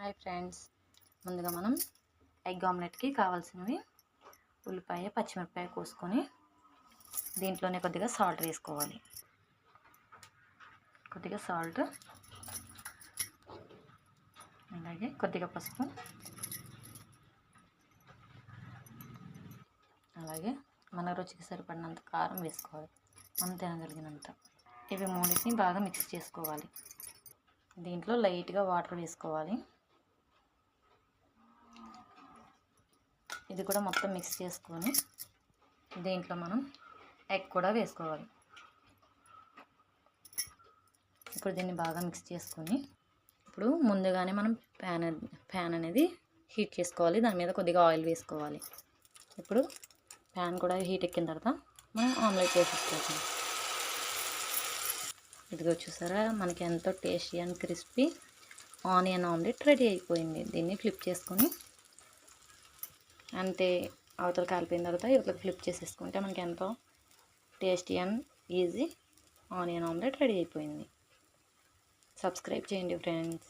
Hi friends. ముందుగా మనం egg ఆమ్లెట్కి కావాల్సినవి ఉల్లిపాయ పచ్చిమిరపకాయ కోసుకొని దీంట్లోనే కొద్దిగా సాల్ట్ వేసుకోవాలి. కొద్దిగా సాల్ట్ అలాగే కొద్దిగా పసుపు అలాగే మన రుచికి సరిపడినంత కారం వేసుకోవాలి. మనం తినగలిగినంత. ఇవి మూడింటిని బాగా మిక్స్ చేసుకోవాలి. దీంట్లో లైట్గా వాటర్ వేసుకోవాలి. ఇది కూడా మొత్తం మిక్స్ చేసుకొని దీంట్లో మనం ఎగ్ కూడా వేసుకోవాలి. ఇప్పుడు దీన్ని బాగా మిక్స్ చేసుకొని ఇప్పుడు ముందుగానే మనం ప్యాన్ ప్యాన్ అనేది హీట్ చేసుకోవాలి. దాని మీద కొద్దిగా ఆయిల్ వేసుకోవాలి. ఇప్పుడు ప్యాన్ కూడా హీట్ ఎక్కిన తర్వాత మనం ఆమ్లెట్ చేసేసుకోవచ్చు ఇదిగో చూసారా మనకి ఎంతో tasty and crispy onion omelette ready అయిపోయింది. దీన్ని ఫ్లిప్ చేసుకొని అంతే అవతల కాలిపోయిన తర్వాత ఇవతలకు ఫ్లిప్ చేసేసుకుంటే మనకి ఎంతో tasty and easy onion omelette ready అయిపోయింది. సబ్స్క్రైబ్ చేయండి ఫ్రెండ్స్